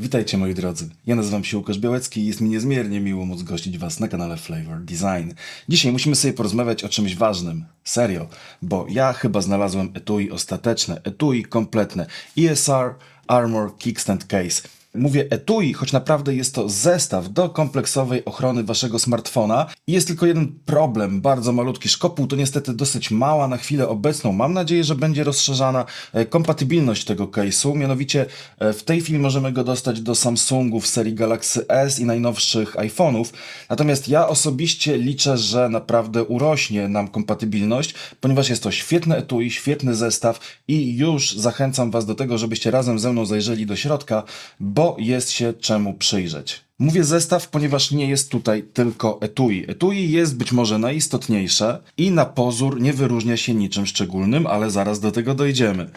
Witajcie moi drodzy, ja nazywam się Łukasz Białecki i jest mi niezmiernie miło móc gościć Was na kanale Flavor Design. Dzisiaj musimy sobie porozmawiać o czymś ważnym, serio, bo ja chyba znalazłem etui ostateczne, etui kompletne, ESR Armor Kickstand Case. Mówię etui, choć naprawdę jest to zestaw do kompleksowej ochrony waszego smartfona i jest tylko jeden problem, bardzo malutki. Szkopuł to niestety dosyć mała na chwilę obecną. Mam nadzieję, że będzie rozszerzana e, kompatybilność tego case'u. Mianowicie e, w tej chwili możemy go dostać do Samsungów serii Galaxy S i najnowszych iPhone'ów. Natomiast ja osobiście liczę, że naprawdę urośnie nam kompatybilność, ponieważ jest to świetne etui, świetny zestaw i już zachęcam was do tego, żebyście razem ze mną zajrzeli do środka, bo jest się czemu przyjrzeć. Mówię zestaw, ponieważ nie jest tutaj tylko etui. Etui jest być może najistotniejsze i na pozór nie wyróżnia się niczym szczególnym, ale zaraz do tego dojdziemy.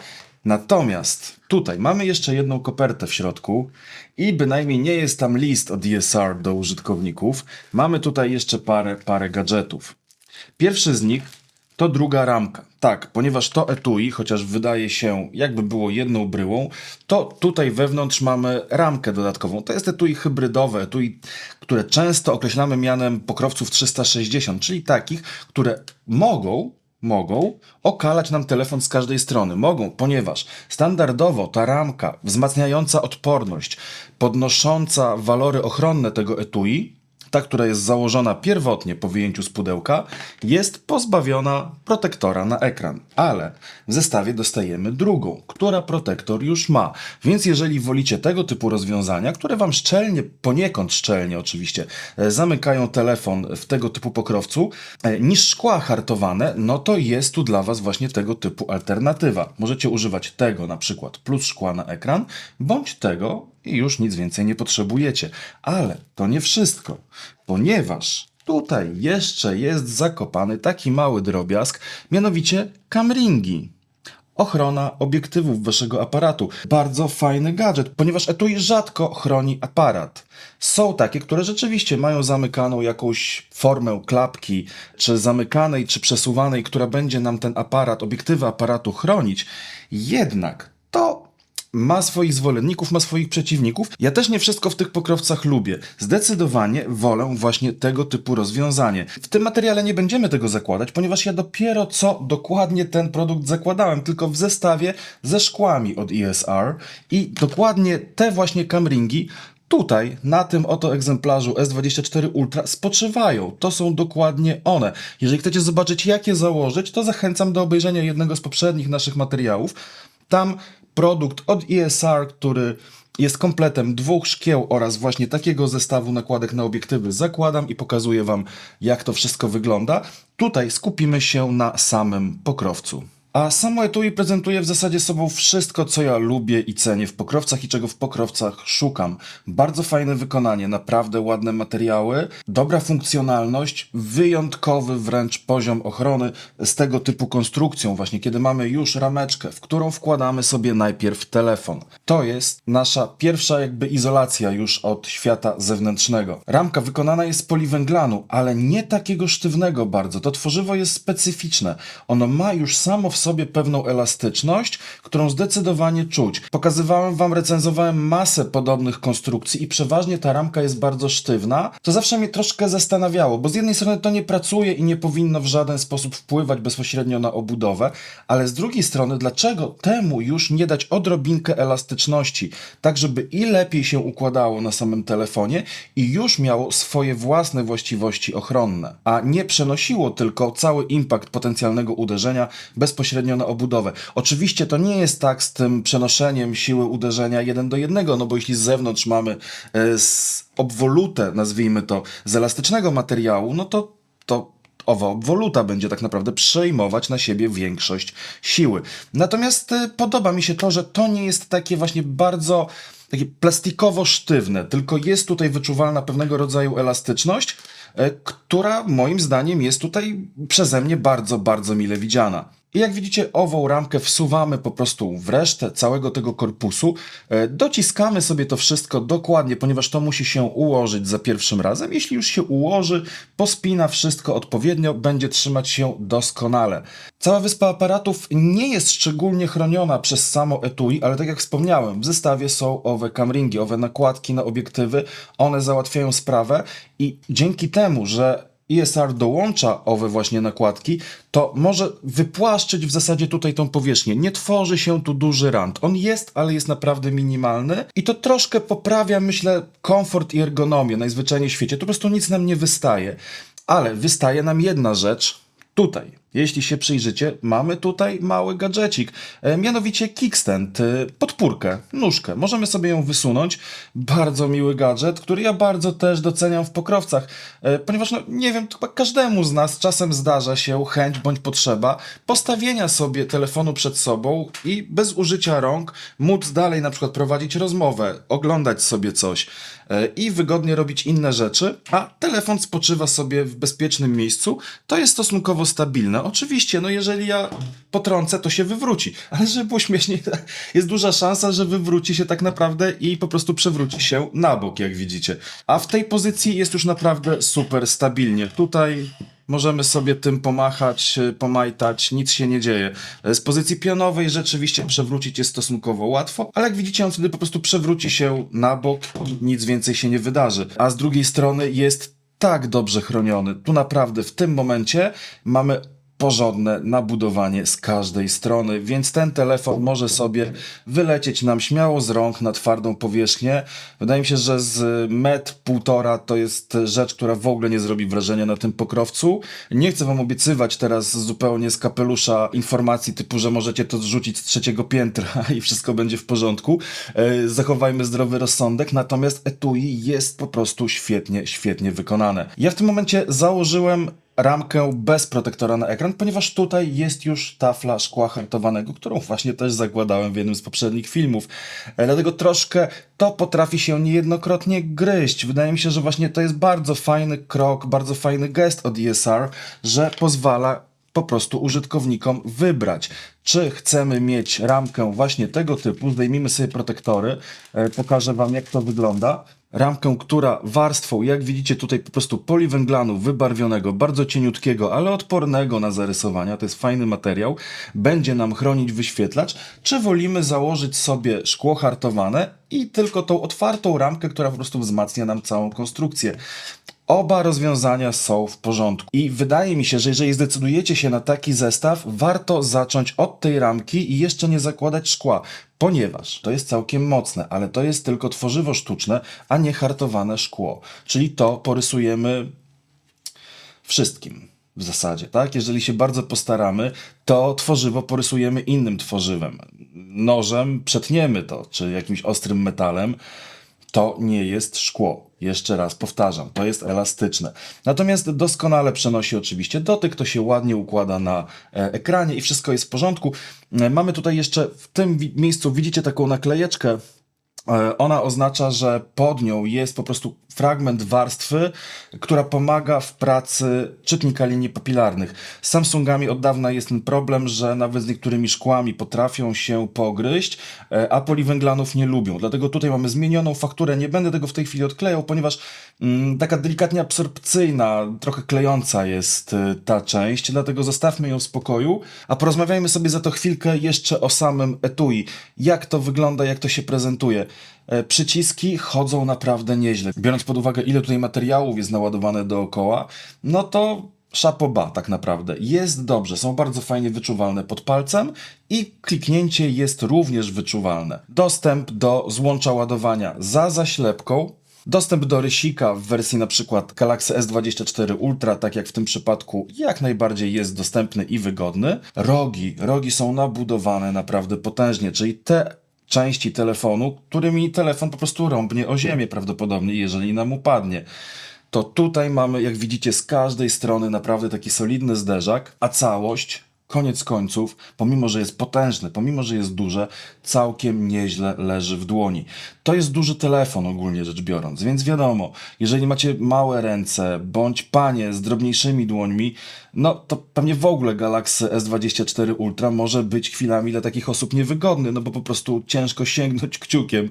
Natomiast tutaj mamy jeszcze jedną kopertę w środku i bynajmniej nie jest tam list od DSR do użytkowników. Mamy tutaj jeszcze parę, parę gadżetów. Pierwszy z nich to druga ramka. Tak, ponieważ to etui, chociaż wydaje się jakby było jedną bryłą, to tutaj wewnątrz mamy ramkę dodatkową. To jest etui hybrydowe, etui, które często określamy mianem pokrowców 360, czyli takich, które mogą mogą okalać nam telefon z każdej strony. Mogą, ponieważ standardowo ta ramka wzmacniająca odporność, podnosząca walory ochronne tego etui, ta, która jest założona pierwotnie po wyjęciu z pudełka, jest pozbawiona protektora na ekran. Ale w zestawie dostajemy drugą, która protektor już ma. Więc jeżeli wolicie tego typu rozwiązania, które Wam szczelnie, poniekąd szczelnie oczywiście, e, zamykają telefon w tego typu pokrowcu, e, niż szkła hartowane, no to jest tu dla Was właśnie tego typu alternatywa. Możecie używać tego na przykład plus szkła na ekran, bądź tego i już nic więcej nie potrzebujecie. Ale to nie wszystko, ponieważ tutaj jeszcze jest zakopany taki mały drobiazg, mianowicie camringi. Ochrona obiektywów waszego aparatu. Bardzo fajny gadżet, ponieważ etui rzadko chroni aparat. Są takie, które rzeczywiście mają zamykaną jakąś formę klapki, czy zamykanej, czy przesuwanej, która będzie nam ten aparat, obiektywy aparatu chronić. Jednak to ma swoich zwolenników, ma swoich przeciwników. Ja też nie wszystko w tych pokrowcach lubię. Zdecydowanie wolę właśnie tego typu rozwiązanie. W tym materiale nie będziemy tego zakładać, ponieważ ja dopiero co dokładnie ten produkt zakładałem, tylko w zestawie ze szkłami od ESR i dokładnie te właśnie camringi Tutaj, na tym oto egzemplarzu S24 Ultra spoczywają. To są dokładnie one. Jeżeli chcecie zobaczyć, jak je założyć, to zachęcam do obejrzenia jednego z poprzednich naszych materiałów. Tam produkt od ESR, który jest kompletem dwóch szkieł oraz właśnie takiego zestawu nakładek na obiektywy zakładam i pokazuję Wam, jak to wszystko wygląda. Tutaj skupimy się na samym pokrowcu. A samo etui prezentuje w zasadzie sobą wszystko, co ja lubię i cenię w pokrowcach i czego w pokrowcach szukam. Bardzo fajne wykonanie, naprawdę ładne materiały, dobra funkcjonalność, wyjątkowy wręcz poziom ochrony z tego typu konstrukcją, właśnie kiedy mamy już rameczkę, w którą wkładamy sobie najpierw telefon. To jest nasza pierwsza jakby izolacja już od świata zewnętrznego. Ramka wykonana jest z poliwęglanu, ale nie takiego sztywnego bardzo. To tworzywo jest specyficzne. Ono ma już samo w sobie pewną elastyczność, którą zdecydowanie czuć. Pokazywałem wam, recenzowałem masę podobnych konstrukcji i przeważnie ta ramka jest bardzo sztywna, co zawsze mnie troszkę zastanawiało, bo z jednej strony to nie pracuje i nie powinno w żaden sposób wpływać bezpośrednio na obudowę, ale z drugiej strony, dlaczego temu już nie dać odrobinkę elastyczności, tak żeby i lepiej się układało na samym telefonie i już miało swoje własne właściwości ochronne, a nie przenosiło tylko cały impact potencjalnego uderzenia bezpośrednio na obudowę. Oczywiście to nie jest tak z tym przenoszeniem siły uderzenia jeden do jednego, no bo jeśli z zewnątrz mamy e, obwolutę, nazwijmy to, z elastycznego materiału, no to, to owa obwoluta będzie tak naprawdę przejmować na siebie większość siły. Natomiast e, podoba mi się to, że to nie jest takie właśnie bardzo takie plastikowo sztywne, tylko jest tutaj wyczuwalna pewnego rodzaju elastyczność, e, która moim zdaniem jest tutaj przeze mnie bardzo, bardzo mile widziana. I jak widzicie, ową ramkę wsuwamy po prostu w resztę całego tego korpusu. E, Dociskamy sobie to wszystko dokładnie, ponieważ to musi się ułożyć za pierwszym razem. Jeśli już się ułoży, pospina wszystko odpowiednio, będzie trzymać się doskonale. Cała wyspa aparatów nie jest szczególnie chroniona przez samo etui, ale tak jak wspomniałem, w zestawie są owe camringi, owe nakładki na obiektywy. One załatwiają sprawę i dzięki temu, że ESR dołącza owe właśnie nakładki, to może wypłaszczyć w zasadzie tutaj tą powierzchnię. Nie tworzy się tu duży rand. On jest, ale jest naprawdę minimalny i to troszkę poprawia, myślę, komfort i ergonomię najzwyczajniej w świecie. To po prostu nic nam nie wystaje. Ale wystaje nam jedna rzecz tutaj. Jeśli się przyjrzycie, mamy tutaj mały gadżecik, e, mianowicie kickstand, e, podpórkę, nóżkę. Możemy sobie ją wysunąć. Bardzo miły gadżet, który ja bardzo też doceniam w pokrowcach, e, ponieważ no, nie wiem, chyba każdemu z nas czasem zdarza się chęć bądź potrzeba postawienia sobie telefonu przed sobą i bez użycia rąk móc dalej na przykład prowadzić rozmowę, oglądać sobie coś i wygodnie robić inne rzeczy, a telefon spoczywa sobie w bezpiecznym miejscu. To jest stosunkowo stabilne. Oczywiście, no jeżeli ja potrącę, to się wywróci, ale żeby było śmiesznie, jest duża szansa, że wywróci się tak naprawdę i po prostu przewróci się na bok, jak widzicie. A w tej pozycji jest już naprawdę super stabilnie. Tutaj Możemy sobie tym pomachać, y, pomajtać, nic się nie dzieje. Z pozycji pionowej rzeczywiście przewrócić jest stosunkowo łatwo, ale jak widzicie, on wtedy po prostu przewróci się na bok i nic więcej się nie wydarzy. A z drugiej strony jest tak dobrze chroniony. Tu naprawdę w tym momencie mamy porządne nabudowanie z każdej strony, więc ten telefon może sobie wylecieć nam śmiało z rąk na twardą powierzchnię. Wydaje mi się, że z metr półtora to jest rzecz, która w ogóle nie zrobi wrażenia na tym pokrowcu. Nie chcę wam obiecywać teraz zupełnie z kapelusza informacji typu, że możecie to zrzucić z trzeciego piętra i wszystko będzie w porządku. E, Zachowajmy zdrowy rozsądek, natomiast etui jest po prostu świetnie, świetnie wykonane. Ja w tym momencie założyłem ramkę bez protektora na ekran, ponieważ tutaj jest już tafla szkła hartowanego, którą właśnie też zakładałem w jednym z poprzednich filmów. E, Dlatego troszkę to potrafi się niejednokrotnie gryźć. Wydaje mi się, że właśnie to jest bardzo fajny krok, bardzo fajny gest od ESR, że pozwala po prostu użytkownikom wybrać, czy chcemy mieć ramkę właśnie tego typu, zdejmijmy sobie protektory, e, pokażę Wam jak to wygląda. Ramkę, która warstwą, jak widzicie tutaj po prostu poliwęglanu wybarwionego, bardzo cieniutkiego, ale odpornego na zarysowania, to jest fajny materiał, będzie nam chronić wyświetlacz, czy wolimy założyć sobie szkło hartowane i tylko tą otwartą ramkę, która po prostu wzmacnia nam całą konstrukcję. Oba rozwiązania są w porządku. I wydaje mi się, że jeżeli zdecydujecie się na taki zestaw, warto zacząć od tej ramki i jeszcze nie zakładać szkła, ponieważ to jest całkiem mocne, ale to jest tylko tworzywo sztuczne, a nie hartowane szkło. Czyli to porysujemy wszystkim w zasadzie, tak? Jeżeli się bardzo postaramy, to tworzywo porysujemy innym tworzywem. Nożem przetniemy to, czy jakimś ostrym metalem. To nie jest szkło. Jeszcze raz powtarzam, to jest elastyczne. Natomiast doskonale przenosi oczywiście dotyk, to się ładnie układa na e, ekranie i wszystko jest w porządku. E, Mamy tutaj jeszcze w tym miejscu, widzicie taką naklejeczkę E, Ona oznacza, że pod nią jest po prostu fragment warstwy, która pomaga w pracy czytnika linii papilarnych. Z Samsungami od dawna jest ten problem, że nawet z niektórymi szkłami potrafią się pogryźć, e, a poliwęglanów nie lubią. Dlatego tutaj mamy zmienioną fakturę. Nie będę tego w tej chwili odklejał, ponieważ mm, taka delikatnie absorpcyjna, trochę klejąca jest e, ta część, dlatego zostawmy ją w spokoju, a porozmawiajmy sobie za to chwilkę jeszcze o samym etui. Jak to wygląda, jak to się prezentuje. E, Przyciski chodzą naprawdę nieźle. Biorąc pod uwagę, ile tutaj materiałów jest naładowane dookoła, no to szapoba tak naprawdę. Jest dobrze, są bardzo fajnie wyczuwalne pod palcem i kliknięcie jest również wyczuwalne. Dostęp do złącza ładowania za zaślepką, Dostęp do rysika w wersji na przykład Galaxy S24 Ultra, tak jak w tym przypadku, jak najbardziej jest dostępny i wygodny. Rogi, rogi są nabudowane naprawdę potężnie, czyli te części telefonu, którymi telefon po prostu rąbnie o ziemię prawdopodobnie, jeżeli nam upadnie. To tutaj mamy, jak widzicie, z każdej strony naprawdę taki solidny zderzak, a całość koniec końców, pomimo że jest potężne, pomimo że jest duże, całkiem nieźle leży w dłoni. To jest duży telefon ogólnie rzecz biorąc, więc wiadomo, jeżeli macie małe ręce bądź panie z drobniejszymi dłońmi, no to pewnie w ogóle Galaxy S24 Ultra może być chwilami dla takich osób niewygodny, no bo po prostu ciężko sięgnąć kciukiem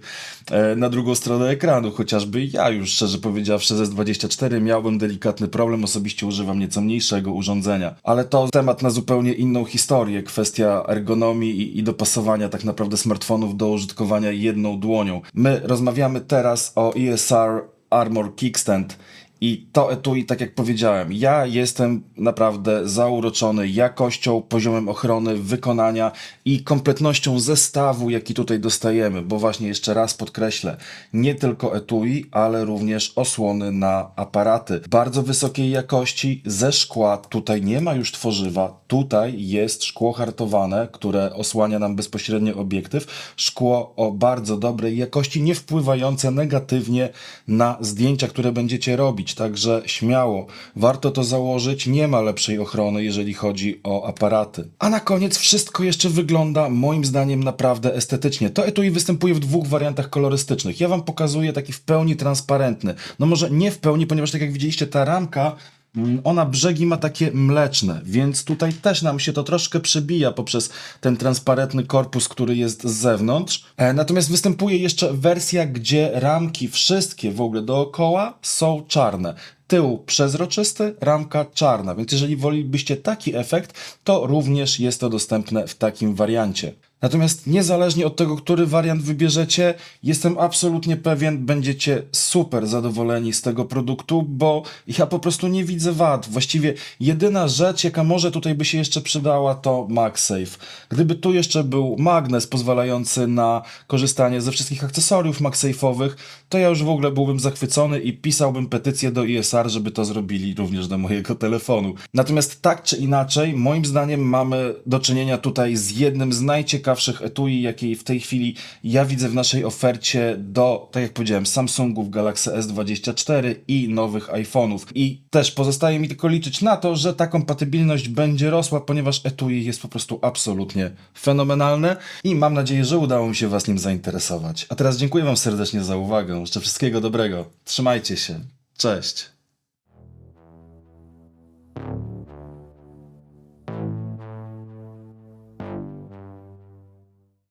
e, na drugą stronę ekranu, chociażby ja już szczerze powiedziawszy z S24 miałbym delikatny problem, osobiście używam nieco mniejszego urządzenia, ale to temat na zupełnie inną historię, kwestia ergonomii i, i dopasowania tak naprawdę smartfonów do użytkowania jedną dłonią. My rozmawiamy teraz o ESR Armor Kickstand i to etui, tak jak powiedziałem, ja jestem naprawdę zauroczony jakością, poziomem ochrony, wykonania i kompletnością zestawu, jaki tutaj dostajemy, bo właśnie jeszcze raz podkreślę, nie tylko etui, ale również osłony na aparaty. Bardzo wysokiej jakości, ze szkła, tutaj nie ma już tworzywa, tutaj jest szkło hartowane, które osłania nam bezpośrednio obiektyw, szkło o bardzo dobrej jakości, nie wpływające negatywnie na zdjęcia, które będziecie robić, także śmiało, warto to założyć, nie ma lepszej ochrony, jeżeli chodzi o aparaty. A na koniec wszystko jeszcze wygląda moim zdaniem naprawdę estetycznie. To etui występuje w dwóch wariantach kolorystycznych. Ja wam pokazuję taki w pełni transparentny. No może nie w pełni, ponieważ tak jak widzieliście ta ramka Ona brzegi ma takie mleczne, więc tutaj też nam się to troszkę przebija poprzez ten transparentny korpus, który jest z zewnątrz. E, Natomiast występuje jeszcze wersja, gdzie ramki wszystkie w ogóle dookoła są czarne. Tył przezroczysty, ramka czarna, więc jeżeli wolibyście taki efekt, to również jest to dostępne w takim wariancie. Natomiast niezależnie od tego, który wariant wybierzecie, jestem absolutnie pewien, będziecie super zadowoleni z tego produktu, bo ja po prostu nie widzę wad. Właściwie jedyna rzecz, jaka może tutaj by się jeszcze przydała, to MagSafe. Gdyby tu jeszcze był magnes pozwalający na korzystanie ze wszystkich akcesoriów MagSafe'owych, to ja już w ogóle byłbym zachwycony i pisałbym petycję do ISR, żeby to zrobili również do mojego telefonu. Natomiast tak czy inaczej, moim zdaniem mamy do czynienia tutaj z jednym z najciekawszych etui, jakiej w tej chwili ja widzę w naszej ofercie do, tak jak powiedziałem, Samsungów Galaxy S24 i nowych iPhone'ów. I też pozostaje mi tylko liczyć na to, że ta kompatybilność będzie rosła, ponieważ etui jest po prostu absolutnie fenomenalne i mam nadzieję, że udało mi się Was nim zainteresować. A teraz dziękuję Wam serdecznie za uwagę. Życzę wszystkiego dobrego. Trzymajcie się. Cześć.